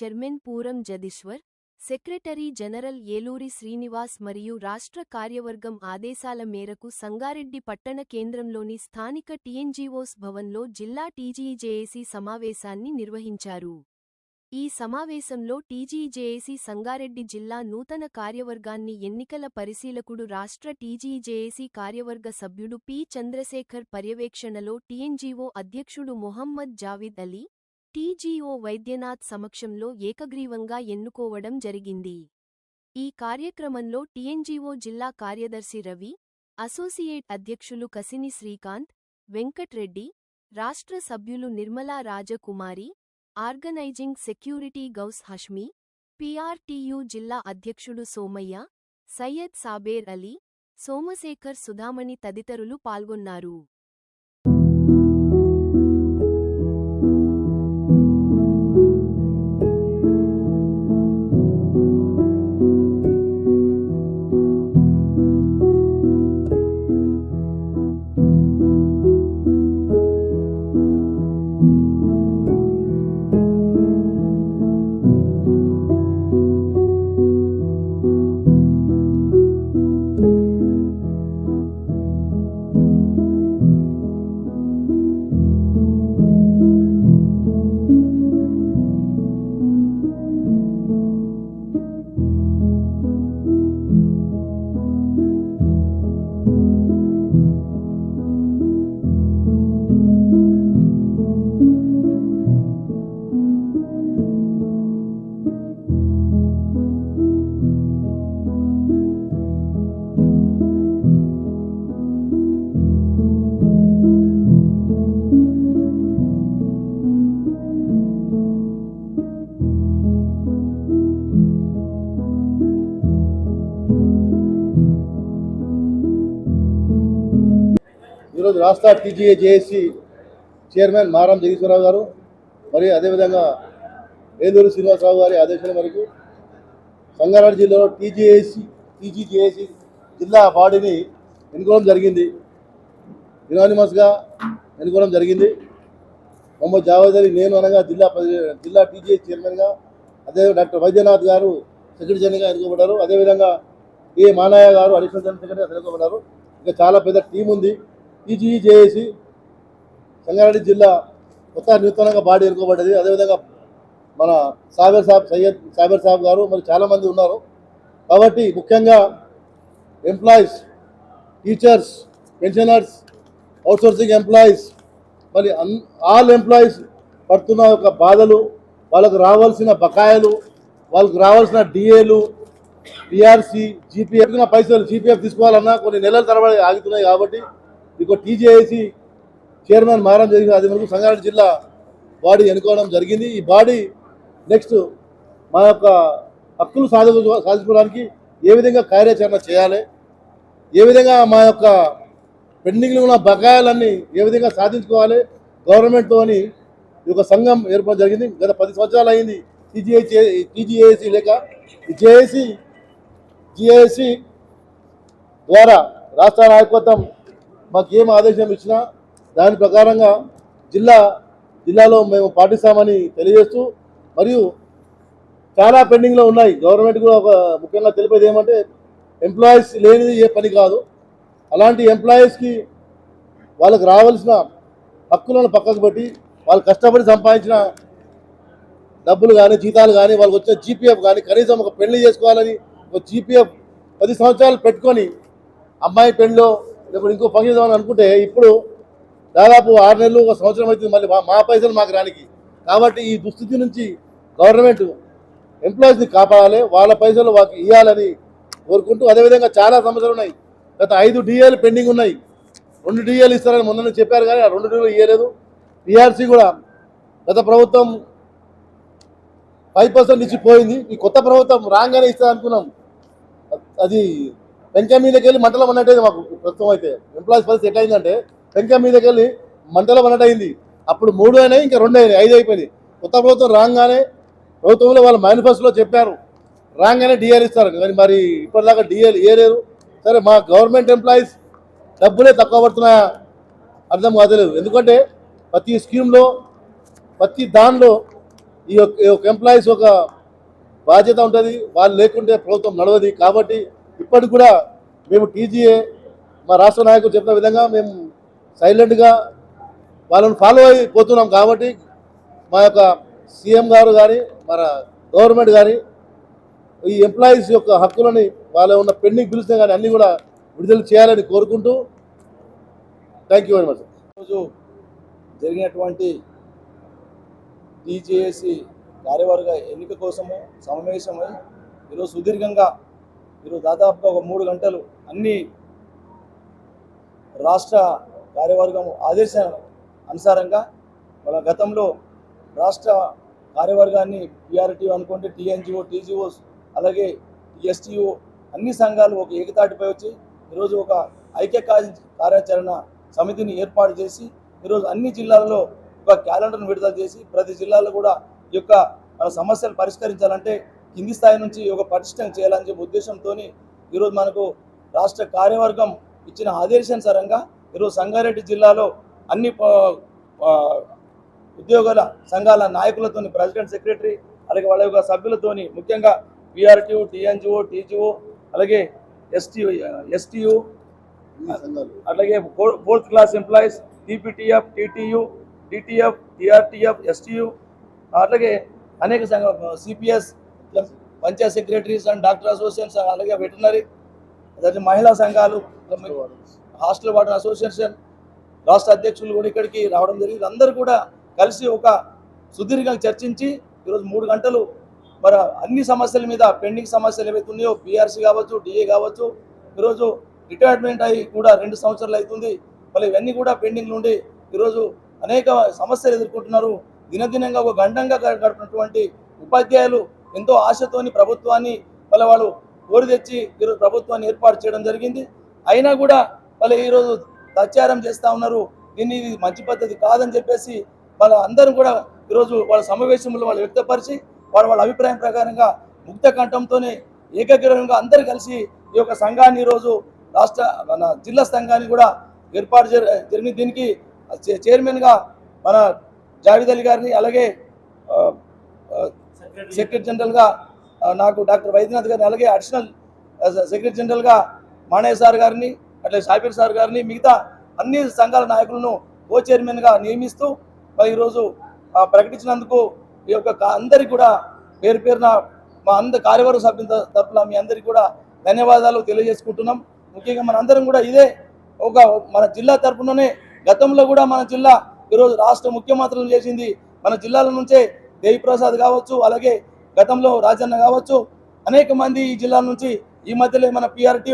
Chairman Puram Jagadishwar secretary general Eluri Srinivas మరియు రాష్ట్ర కార్యవర్గం ఆదేశాల మేరకు సంగారెడ్డి పట్టణ కేంద్రంలోని స్థానిక టీఎన్జీఓస్ భవన్లో జిల్లా టీజీజేఏసీ సమావేశాన్ని నిర్వహించారు. ఈ సమావేశంలో టీజీజేఏసీ సంగారెడ్డి జిల్లా నూతన కార్యవర్గాన్ని ఎన్నికల పరిశీలకుడు రాష్ట్ర టీజీజేఏసీ కార్యవర్గ సభ్యుడు పి చంద్రశేఖర్ పర్యవేక్షణలో టీఎన్జీఓ అధ్యక్షుడు మొహమ్మద్ జావిద్ అలీ టీజీఓ వైద్యనాథ్ సమక్షంలో ఏకగ్రీవంగా ఎన్నుకోవడం జరిగింది. ఈ కార్యక్రమంలో టీఎన్జీఓ జిల్లా కార్యదర్శి రవి అసోసియేట్ అధ్యక్షులు కసిని శ్రీకాంత్ వెంకట్రెడ్డి రాష్ట్ర సభ్యులు Nirmala Rajakumari organising secretary Ghouse Hashmi PRTU జిల్లా అధ్యక్షుడు సోమయ్య సయ్యద్ సాబేర్ అలీ సోమశేఖర్ సుధామణి తదితరులు పాల్గొన్నారు. ఈరోజు రాష్ట్ర టీజీఏ జేఏసీ చైర్మన్ మారం జగదీశ్వరరావు గారు మరియు అదేవిధంగా ఏలూరు శ్రీనివాసరావు గారి ఆదేశాల మేరకు సంగారెడ్డి జిల్లాలో టీజీఏసీ టీజీజేఏసీ జిల్లా బాడీని ఎన్నుకోవడం జరిగింది. యునానిమస్గా ఎన్నుకోవడం జరిగింది. మొహమ్మద్ జావేద్ అలీ నేను అనగా జిల్లా జిల్లా టీజీఏ చైర్మన్గా అదే డాక్టర్ వైద్యనాథ్ గారు సెక్రటరీ జనరల్గా ఎన్నుకోబడ్డారు. అదేవిధంగా ఏ మానయ్య గారు అడిషనల్ జనరల్ సెక్రటరీగా ఎన్నుకోబడ్డారు. ఇంకా చాలా పెద్ద టీం ఉంది. టీజీజేఏసీ సంగారెడ్డి జిల్లా కొత్త నూతనంగా బాడీ ఎన్నుకోబడ్డది. అదేవిధంగా మన సాబర్ సాబ్ సయ్యద్ సాబర్ సాబ్ గారు మరి చాలామంది ఉన్నారు. కాబట్టి ముఖ్యంగా employees teachers pensioners outsourcing employees మరి అన్ ఆల్ ఎంప్లాయీస్ పడుతున్న యొక్క బాధలు వాళ్ళకు రావాల్సిన బకాయిలు వాళ్ళకు రావాల్సిన డిఏలు పిఆర్సి జీపీఎఫ్ పైసలు జీపీఎఫ్ తీసుకోవాలన్నా కొన్ని నెలల తరబడి ఆగుతున్నాయి కాబట్టి ఇక టీజేఏసీ చైర్మన్ మారం జరిగిన అది మనకు సంగారెడ్డి జిల్లా బాడీ ఎన్నుకోవడం జరిగింది. ఈ బాడీ నెక్స్ట్ మా యొక్క హక్కులు సాధి సాధించుకోవడానికి ఏ విధంగా కార్యాచరణ చేయాలి ఏ విధంగా మా యొక్క పెండింగ్లో ఉన్న బకాయిలన్నీ ఏ విధంగా సాధించుకోవాలి గవర్నమెంట్తోని ఈ యొక్క సంఘం ఏర్పాటు జరిగింది. గత పది సంవత్సరాలు అయింది టీజీఏ టీజీఏసీ లేక. ఈ జేఏసీ జిఏసీ ద్వారా రాష్ట్ర నాయకత్వం మాకు ఏం ఆదేశం ఇచ్చినా దాని ప్రకారంగా జిల్లా జిల్లాలో మేము పాటిస్తామని తెలియజేస్తూ మరియు చాలా పెండింగ్లో ఉన్నాయి. గవర్నమెంట్ కూడా ఒక ముఖ్యంగా తెలిపేది ఏమంటే ఎంప్లాయీస్ లేనిది ఏ పని కాదు. అలాంటి ఎంప్లాయీస్కి వాళ్ళకి రావాల్సిన హక్కులను పక్కకు పెట్టి వాళ్ళు కష్టపడి సంపాదించిన డబ్బులు కానీ జీతాలు కానీ వాళ్ళకి వచ్చే జీపీఎఫ్ కానీ కనీసం ఒక పెళ్ళి చేసుకోవాలని ఒక జీపీఎఫ్ పది సంవత్సరాలు పెట్టుకొని అమ్మాయి పెళ్ళిలో లేకపోతే ఇంకో ఫంక్షన్ చేద్దామని అనుకుంటే ఇప్పుడు దాదాపు ఆరు నెలలు ఒక సంవత్సరం అవుతుంది మళ్ళీ మా- మా పైసలు మాకు రానికి. కాబట్టి ఈ దుస్థితి నుంచి గవర్నమెంట్ ఎంప్లాయీస్ని కాపాడాలి వాళ్ళ పైసలు వాళ్ళకి ఇవ్వాలని కోరుకుంటూ అదేవిధంగా చాలా సమస్యలు ఉన్నాయి. గత ఐదు డిఏలు పెండింగ్ ఉన్నాయి. రెండు డిఏలు ఇస్తారని మొన్న చెప్పారు కానీ ఆ రెండు డిఏలు ఇవ్వలేదు పిఆర్సీ కూడా గత ప్రభుత్వం ఫైవ్ పర్సెంట్ ఇచ్చి పోయింది ఈ కొత్త ప్రభుత్వం రాగానే ఇస్తారనుకున్నాం. అది పెంక మీదకి వెళ్ళి మంటలో పన్నట్టయింది మాకు ప్రస్తుతం అయితే. ఎంప్లాయీస్ పరిస్థితి ఎట్లా అయిందంటే పెంక మీదకి వెళ్ళి మంటలో పన్నట్టయింది అప్పుడు మూడు అయినాయి ఇంకా రెండు అయినాయి ఐదు అయిపోయింది కొత్త ప్రభుత్వం రాగానే ప్రభుత్వంలో వాళ్ళ మేనిఫెస్టోలో చెప్పారు. రాగానే డిఆర్ ఇస్తారు. కానీ మరి ఇప్పటిదాకా డిఎల్ ఇయ్యలేరు సరే మా గవర్నమెంట్ ఎంప్లాయీస్ డబ్బులే తక్కువ పడుతున్నాయా? అర్థం కాదలేదు ఎందుకంటే ప్రతి స్కీమ్లో ప్రతి దానిలో ఈ యొక్క ఈ యొక్క ఎంప్లాయీస్ ఒక బాధ్యత ఉంటుంది. వాళ్ళు లేకుంటే ప్రభుత్వం నడవది. కాబట్టి ఇప్పటికి కూడా మేము టీజీఏ మా రాష్ట్ర నాయకులు చెప్పిన విధంగా మేము సైలెంట్గా వాళ్ళని ఫాలో అయిపోతున్నాం కాబట్టి మా యొక్క సీఎం గారు కానీ మన గవర్నమెంట్ కానీ ఈ ఎంప్లాయీస్ యొక్క హక్కులని వాళ్ళ ఉన్న పెండింగ్ బిల్స్ కానీ అన్నీ కూడా విడుదల చేయాలని కోరుకుంటూ థ్యాంక్ యూ వెరీ మచ్. రోజు జరిగినటువంటి టీజేఏసీ కార్యవర్గ ఎన్నిక కోసము సమావేశమై ఈరోజు సుదీర్ఘంగా ఈరోజు దాదాపుగా ఒక మూడు గంటలు అన్ని రాష్ట్ర కార్యవర్గం ఆదేశాల అనుసారంగా మన గతంలో రాష్ట్ర కార్యవర్గాన్ని పిఆర్టీ అనుకుంటే టీఎన్జిఓ టీజీఓస్ అలాగే ఎస్టీఓ అన్ని సంఘాలు ఒక ఏకతాటిపై వచ్చి ఈరోజు ఒక ఐక్య కార్య- కార్యాచరణ సమితిని ఏర్పాటు చేసి ఈరోజు అన్ని జిల్లాలలో ఒక క్యాలెండర్ను విడుదల చేసి ప్రతి జిల్లాలో కూడా ఈ యొక్క సమస్యలు పరిష్కరించాలంటే కింది స్థాయి నుంచి ఒక పటిష్టం చేయాలని చెప్పి ఉద్దేశంతో ఈరోజు మనకు రాష్ట్ర కార్యవర్గం ఇచ్చిన ఆదేశానుసారంగా ఈరోజు సంగారెడ్డి జిల్లాలో అన్ని ఉద్యోగుల సంఘాల నాయకులతోని ప్రెసిడెంట్ సెక్రటరీ అలాగే వాళ్ళ యొక్క సభ్యులతోని ముఖ్యంగా పిఆర్టీయు టీఎన్జిఓ టీజీఓ అలాగే ఎస్టీ ఎస్టీయు అట్లాగే four- fourth class employees TPTF TTU DTF TRTF STU అట్లాగే అనేక సంఘ CPS panchayat secretaries and doctor associations అలాగే వెటనరీ అదే మహిళా సంఘాలు హాస్టల్ వార్డెన్ అసోసియేషన్ రాష్ట్ర అధ్యక్షులు కూడా ఇక్కడికి రావడం జరిగింది. అందరూ కూడా కలిసి ఒక సుదీర్ఘంగా చర్చించి ఈరోజు మూడు గంటలు మరి అన్ని సమస్యల మీద పెండింగ్ సమస్యలు ఏవైతే ఉన్నాయో పిఆర్సీ కావచ్చు డిఏ కావచ్చు ఈరోజు రిటైర్మెంట్ అయ్యి కూడా రెండు సంవత్సరాలు అవుతుంది. మళ్ళీ ఇవన్నీ కూడా పెండింగ్ నుండి ఈరోజు అనేక సమస్యలు ఎదుర్కొంటున్నారు. దినదినంగా ఒక గండంగా గ- గడిపినటువంటి ఉపాధ్యాయులు ఎంతో ఆశతోని ప్రభుత్వాన్ని వాళ్ళ వాళ్ళు కోరి తెచ్చి ఈరోజు ప్రభుత్వాన్ని ఏర్పాటు చేయడం జరిగింది. అయినా కూడా వాళ్ళు ఈరోజు ప్రచారం చేస్తూ ఉన్నారు. దీన్ని ఇది మంచి పద్ధతి కాదని చెప్పేసి వాళ్ళ అందరూ కూడా ఈరోజు వాళ్ళ సమావేశంలో వాళ్ళు వ్యక్తపరిచి వాళ్ళ వాళ్ళ అభిప్రాయం ప్రకారంగా ముక్త కంఠంతోనే ఏకగ్రీవంగా అందరు కలిసి ఈ యొక్క సంఘాన్ని ఈరోజు రాష్ట్ర మన జిల్లా సంఘాన్ని కూడా ఏర్పాటు జరిగింది. దీనికి చైర్మన్గా మన జావేద్ అలీ గారిని అలాగే సెక్రటరీ జనరల్గా నాకు డాక్టర్ వైద్యనాథ్ గారిని అలాగే అడిషనల్ సెక్రటరీ జనరల్గా మాణయ్య సార్ గారిని అట్లే షాబీర్ సార్ గారిని మిగతా అన్ని సంఘాల నాయకులను కో చైర్మన్గా నియమిస్తూ మరి ఈరోజు ప్రకటించినందుకు ఈ యొక్క కా- అందరికీ కూడా పేరు పేరున మా అంద కార్యవర్గ సభ్యుల తరఫున తరపున మీ అందరికీ కూడా ధన్యవాదాలు తెలియజేసుకుంటున్నాం. ముఖ్యంగా మన అందరం కూడా ఇదే ఒక మన జిల్లా తరపుననే గతంలో కూడా మన జిల్లా ఈరోజు రాష్ట్ర ముఖ్యమంత్రులు చేసింది మన జిల్లాల నుంచే దేవిప్రసాద్ కావచ్చు అలాగే గతంలో రాజన్న కావచ్చు అనేక మంది ఈ జిల్లా నుంచి ఈ మధ్యలో మన పిఆర్టీ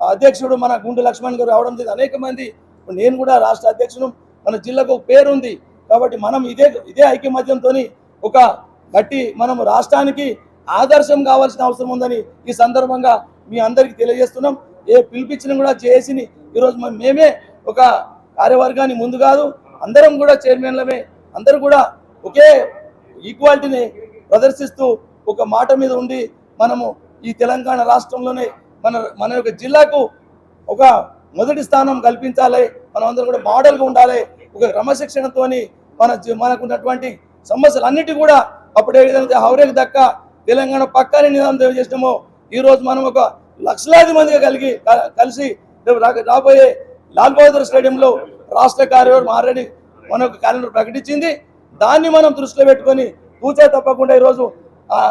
అధ్యక్షుడు మన గుండు లక్ష్మణ్ గారు రావడం జరిగింది. అనేక మంది నేను కూడా రాష్ట్ర అధ్యక్షుడు మన జిల్లాకు పేరుంది పేరు ఉంది. కాబట్టి మనం ఇదే ఇదే ఐక్యమత్యంతో ఒక గట్టి మనం రాష్ట్రానికి ఆదర్శం కావాల్సిన అవసరం ఉందని ఈ సందర్భంగా మీ అందరికీ తెలియజేస్తున్నాం. ఏ పిలిపించిన కూడా చేసిని ఈరోజు మేమే ఒక కార్యవర్గాన్ని ముందు కాదు అందరం కూడా చైర్మన్లమే అందరూ కూడా ఒకే ఈక్వాలిటీని ప్రదర్శిస్తూ ఒక మాట మీద ఉండి మనము ఈ తెలంగాణ రాష్ట్రంలోనే మన మన యొక్క జిల్లాకు ఒక మొదటి స్థానం కల్పించాలి. మనం అందరం కూడా మోడల్గా ఉండాలి. ఒక క్రమశిక్షణతోని మన మనకున్నటువంటి మనకు ఉన్నటువంటి సమస్యలు అన్నిటి కూడా అప్పుడు ఏ విధంగా హౌరేకి దక్క తెలంగాణ పక్కనే నిదానం తెలియజేసినామో ఈరోజు మనం ఒక లక్షలాది మందిగా కలిగి కలిసి రాబోయే లాల్ బహదూర్ స్టేడియంలో రాష్ట్ర కార్యవర్గం ఆల్రెడీ మన యొక్క క్యాలెండర్ ప్రకటించింది. దాన్ని మనం దృష్టిలో పెట్టుకొని తూచా తప్పకుండా ఈరోజు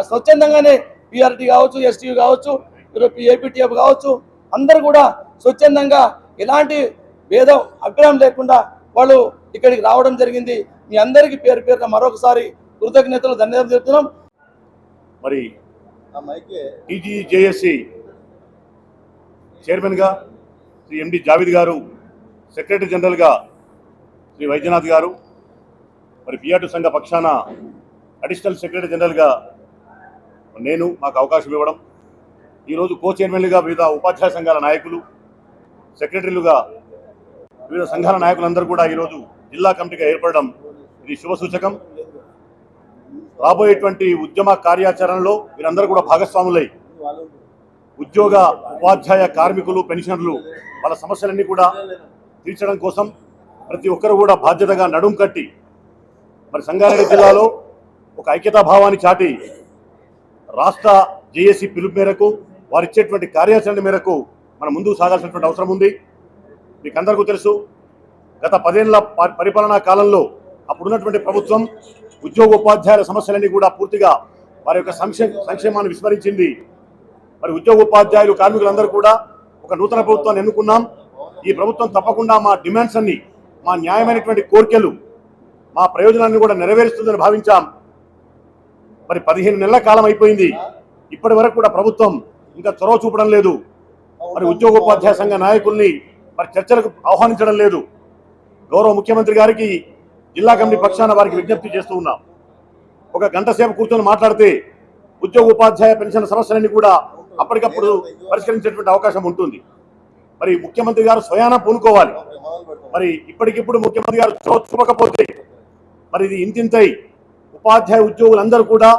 స్వచ్ఛందంగానే పిఆర్టీ కావచ్చు ఎస్టీ కావచ్చు ఏపీటీఎఫ్ కావచ్చు అందరు కూడా స్వచ్ఛందంగా ఎలాంటి భేదం అగ్రహం లేకుండా వాళ్ళు ఇక్కడికి రావడం జరిగింది. మీ అందరికీ పేరు పేరున మరొకసారి కృతజ్ఞతలు ధన్యవాదాలు చెప్తున్నాం. మరి ఆ మైకే. టీజీజేఎస్సి చైర్మన్గా శ్రీ ఎండి జావేద్ గారు సెక్రటరీ జనరల్గా శ్రీ వైద్యనాథ్ గారు మరి పిఆర్టీ సంఘ పక్షాన అడిషనల్ సెక్రటరీ జనరల్గా నేను మాకు అవకాశం ఇవ్వడం ఈరోజు కో చైర్మన్లుగా వివిధ ఉపాధ్యాయ సంఘాల నాయకులు సెక్రటరీలుగా వివిధ సంఘాల నాయకులందరూ కూడా ఈరోజు జిల్లా కమిటీగా ఏర్పడడం ఇది శుభ సూచకం. రాబోయేటువంటి ఉద్యమ కార్యాచరణలో వీరందరూ కూడా భాగస్వాములై ఉద్యోగ ఉపాధ్యాయ కార్మికులు పెన్షనర్లు వాళ్ళ సమస్యలన్నీ కూడా తీర్చడం కోసం ప్రతి ఒక్కరు కూడా బాధ్యతగా నడుం కట్టి మరి సంగారెడ్డి జిల్లాలో ఒక ఐక్యతా భావాన్ని చాటి రాష్ట్ర జేఏసీ పిలుపు మేరకు వారు ఇచ్చేటువంటి కార్యాచరణ మేరకు మనం ముందుకు సాగాల్సినటువంటి అవసరం ఉంది. మీకు అందరికీ తెలుసు గత పదేళ్ళ ప- పరిపాలనా కాలంలో అప్పుడున్నటువంటి ప్రభుత్వం ఉద్యోగ ఉపాధ్యాయుల సమస్యలన్నీ కూడా పూర్తిగా వారి యొక్క సంక్షేమ సంక్షేమాన్ని విస్మరించింది. మరి ఉద్యోగ ఉపాధ్యాయులు కార్మికులందరూ కూడా ఒక నూతన ప్రభుత్వాన్ని ఎన్నుకున్నాం. ఈ ప్రభుత్వం తప్పకుండా మా డిమాండ్స్ అన్ని మా న్యాయమైనటువంటి కోరికలు మా ప్రయోజనాన్ని కూడా నెరవేరుస్తుందని భావించాం. మరి పదిహేను నెలల కాలం అయిపోయింది. ఇప్పటి వరకు కూడా ప్రభుత్వం ఇంకా చొరవ చూపడం లేదు. మరి ఉద్యోగోపాధ్యాయ సంఘ నాయకుల్ని మరి చర్చలకు ఆహ్వానించడం లేదు. గౌరవ ముఖ్యమంత్రి గారికి జిల్లా కమిటీ పక్షాన వారికి విజ్ఞప్తి చేస్తూ ఉన్నాం. ఒక గంట సేపు కూర్చొని మాట్లాడితే ఉద్యోగ ఉపాధ్యాయ పెన్షన్ సమస్యలన్నీ కూడా అప్పటికప్పుడు పరిష్కరించేటువంటి అవకాశం ఉంటుంది. మరి ముఖ్యమంత్రి గారు స్వయాన పూనుకోవాలి. మరి ఇప్పటికిప్పుడు ముఖ్యమంత్రి గారు చూపకపోతే మరి ఇది ఇంతింతై ఉపాధ్యాయ ఉద్యోగులందరూ కూడా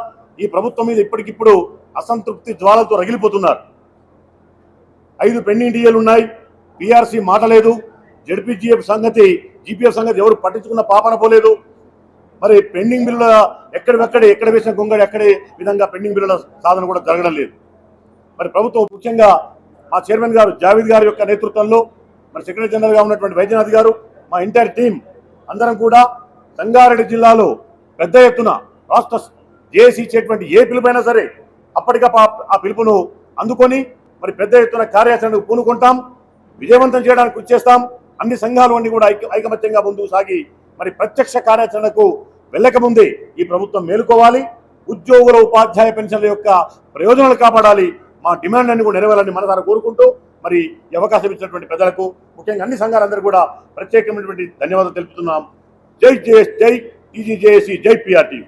ఈ ప్రభుత్వం మీద ఇప్పటికిప్పుడు అసంతృప్తి జ్వాలతో రగిలిపోతున్నారు. ఐదు పెండింగ్ డిఏలు ఉన్నాయి. పీఆర్సీ మాట లేదు. జడ్పీజీఎఫ్ సంగతి జీపీఎఫ్ సంగతి ఎవరు పట్టించుకున్న పాపన పోలేదు. మరి పెండింగ్ బిల్లుల ఎక్కడివెక్కడ ఎక్కడ వేసిన గొంగడి ఎక్కడే విధంగా పెండింగ్ బిల్లుల సాధన కూడా జరగడం లేదు. మరి ప్రభుత్వం ముఖ్యంగా మా చైర్మన్ గారు జావేద్ గారి యొక్క నేతృత్వంలో మరి సెక్రటరీ జనరల్గా ఉన్నటువంటి వైద్యనాథ్ గారు మా ఎంటైర్ టీం అందరం కూడా సంగారెడ్డి జిల్లాలో పెద్ద ఎత్తున రాష్ట్ర జేఏసీ ఇచ్చేటువంటి ఏ పిలుపైనా సరే అప్పటికప్పుడు ఆ- పిలుపును అందుకొని మరి పెద్ద ఎత్తున కార్యాచరణకు పూనుకుంటాం విజయవంతం చేయడానికి కృషి చేస్తాం అన్ని సంఘాలు అన్ని కూడా ఐక్య ఐకమత్యంగా ముందుకు సాగి మరి ప్రత్యక్ష కార్యాచరణకు వెళ్ళకముందే ఈ ప్రభుత్వం మేలుకోవాలి ఉద్యోగుల ఉపాధ్యాయ పెన్షన్ల యొక్క ప్రయోజనాలు కాపాడాలి మా డిమాండ్ అన్ని కూడా నెరవేరాలని మనసారా కోరుకుంటూ మరి అవకాశం ఇచ్చినటువంటి పెద్దలకు ముఖ్యంగా అన్ని సంఘాలందరూ కూడా ప్రత్యేకమైనటువంటి ధన్యవాదాలు తెలుపుతున్నాం. జై జేఎస్ జై టీజీజేఏసీ జై పిఆర్టీ.